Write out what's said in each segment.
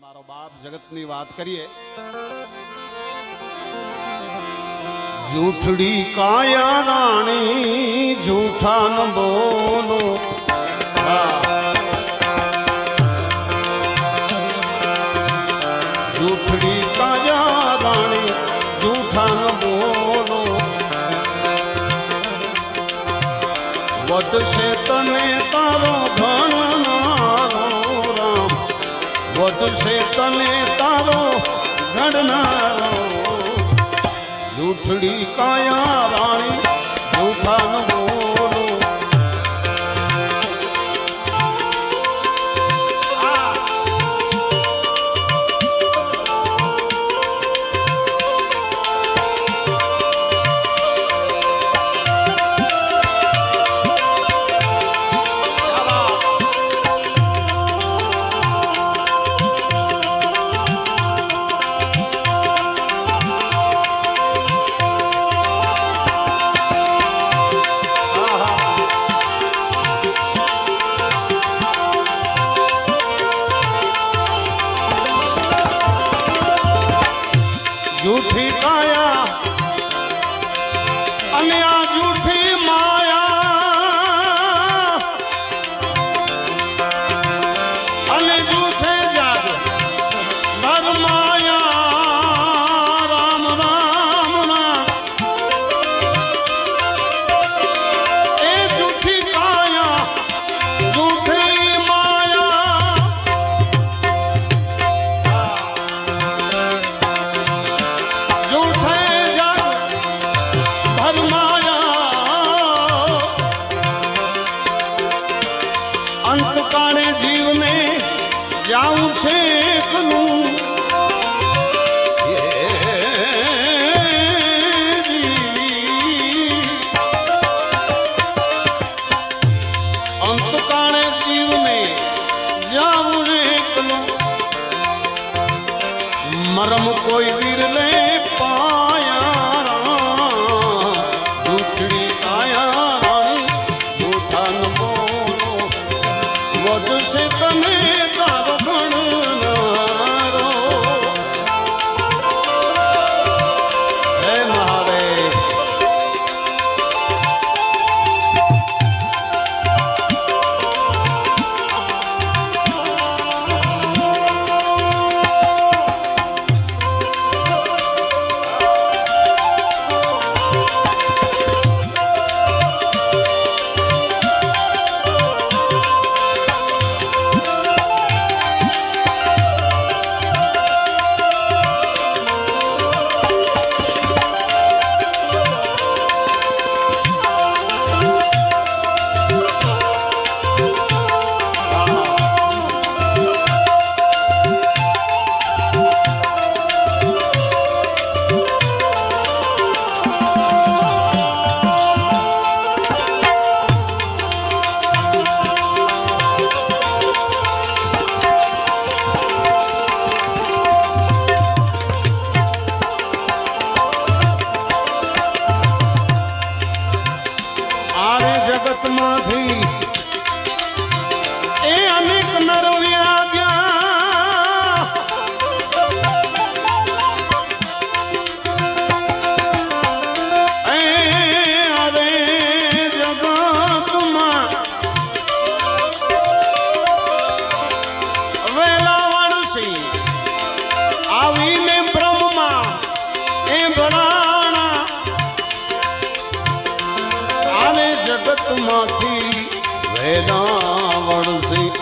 मारो बाप जगत की बात करिए। झूठड़ी काया रानी, झूठा न बोलो। हाँ। झूठड़ी काया रानी, झूठा વધશે તને તારો ઘડનારો જૂઠડી કાયા રાણી મરમ કોઈ વીર ને પા જગતમાંથી વેદાવણ સિંહ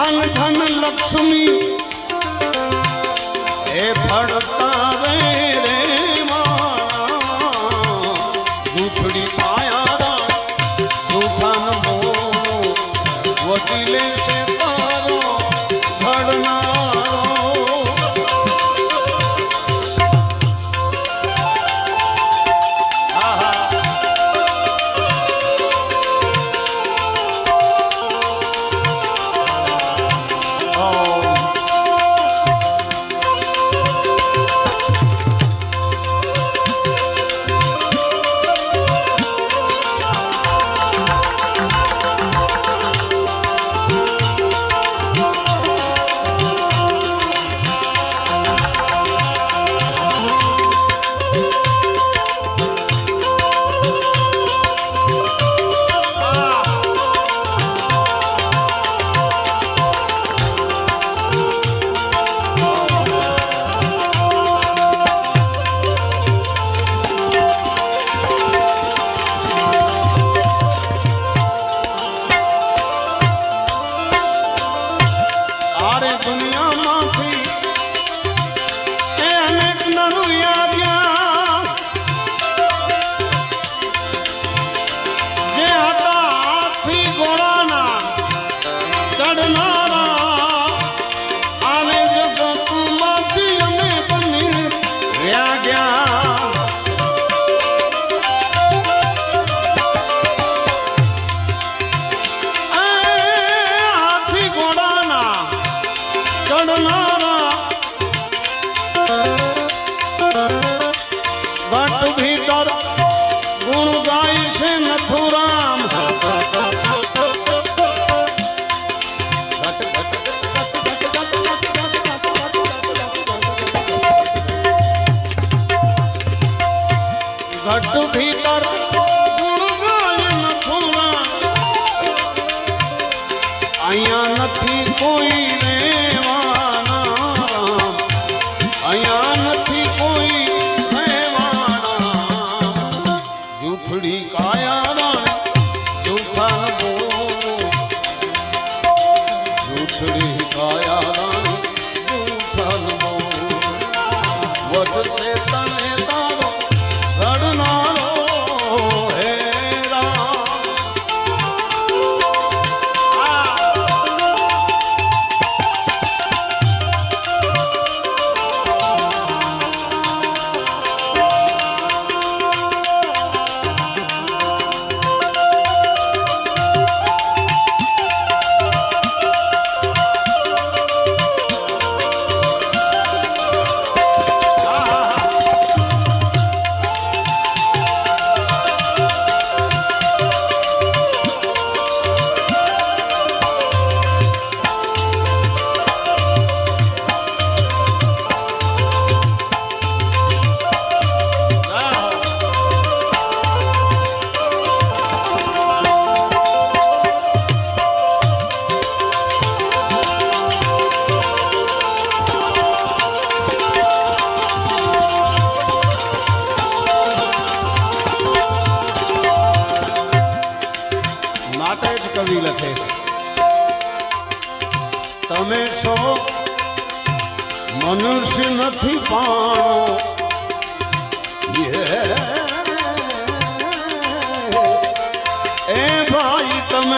અન્ન ધન લક્ષ્મી એ ફળતા રે. નથી કોઈને.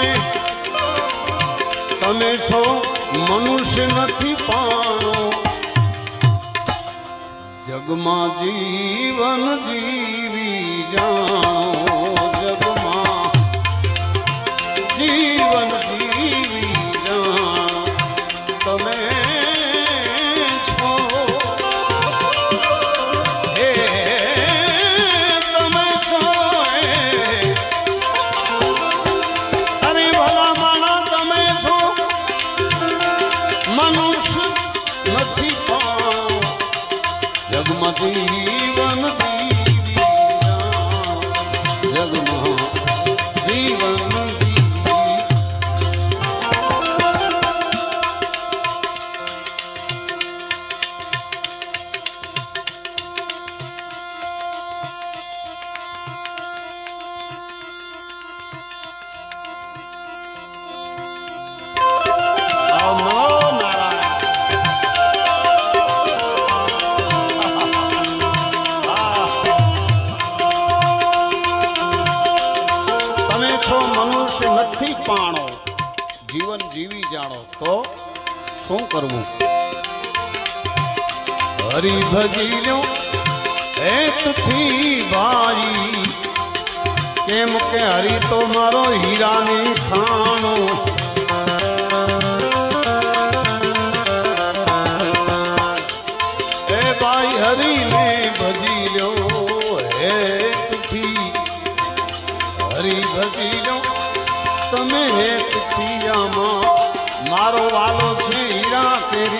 ભાઈ તમે છો મનુષ્ય નથી પાણો. જગમાં જીવન જીવી જાણો તો શું કરવું? હરી ભજી લો હેતથી ભાઈ કેમ કે હરી તો મારો હીરાની ખાણો. એ ભાઈ હરીને ભજી લ્યો હેતથી હરી ભજી લ્યો, તમે હેતથી આમાં મારો વાલો છે હીરા તેરી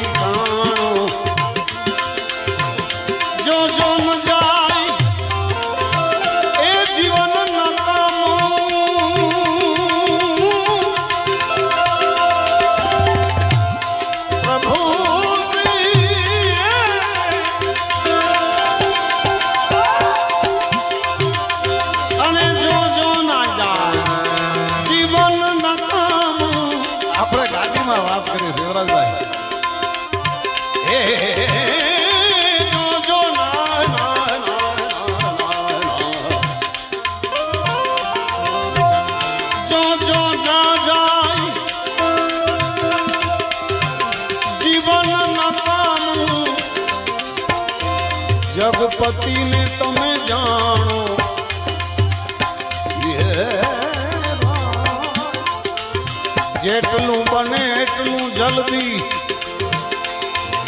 એટલું જલ્દી?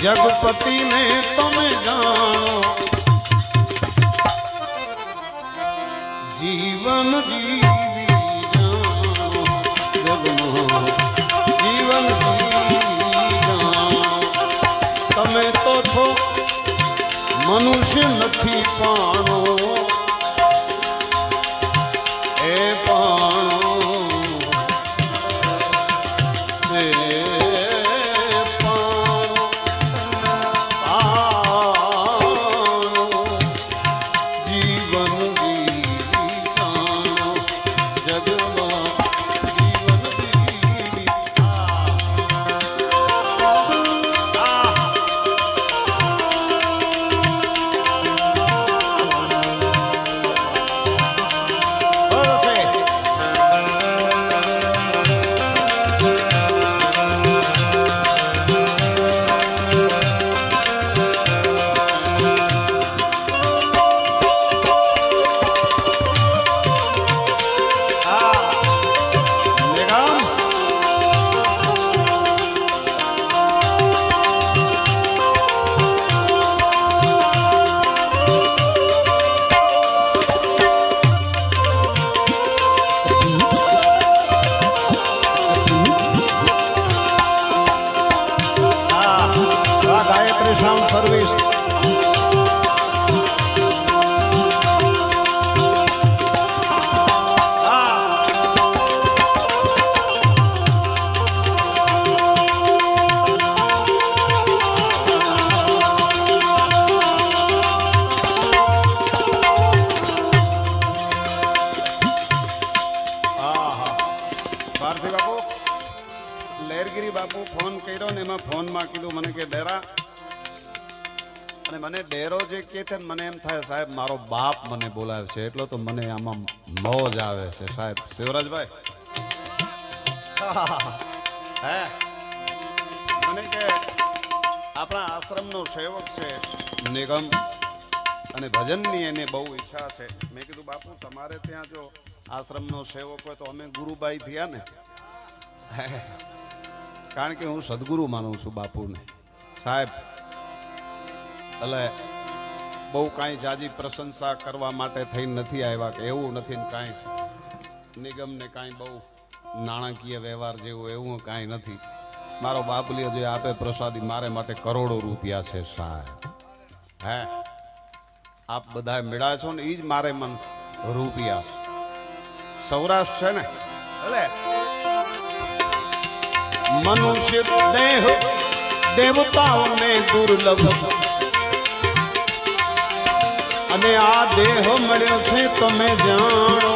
જગપતિને તમે જાણો. જીવન જીવી જીવન જીવી જાણો. તમે તો છો, મનુષ્ય નથી પાણો. સાહેબ, મારો બાપ મને બોલાવે છે, એટલો તો મને આમાં મોજ આવે છે સાહેબ. શિવરાજભાઈ. હે? મને કે આપણા આશ્રમનો સેવક છે, નિગમ, અને ભજનની એને બહુ ઈચ્છા છે. મેં કીધું, બાપુ, તમારે ત્યાં જો આશ્રમનો સેવક હોય તો અમે ગુરુબાઈ થયા ને. કારણ કે હું સદગુરુ માનું છું બાપુને. સાહેબ, એટલે બહુ કાંઈ જાજી પ્રશંસા કરવા માટે થઈને નથી આવ્યા કે એવું નથી ને કાંઈ નિગમને કાંઈ બહુ નાણાકીય વ્યવહાર જેવું એવું કાંઈ નથી. મારો બાપલીઓ જે આપે પ્રસાદી, મારે માટે કરોડો રૂપિયા છે સાહેબ. હે? આપ બધા મેળા છો ને એ જ મારે મન રૂપિયા સૌરાષ્ટ્ર છે ને? એટલે મનુષ્ય દેહ દેવતાઓને દુર્લભ અને આ દેહ મળ્યો છે તમે જાણો.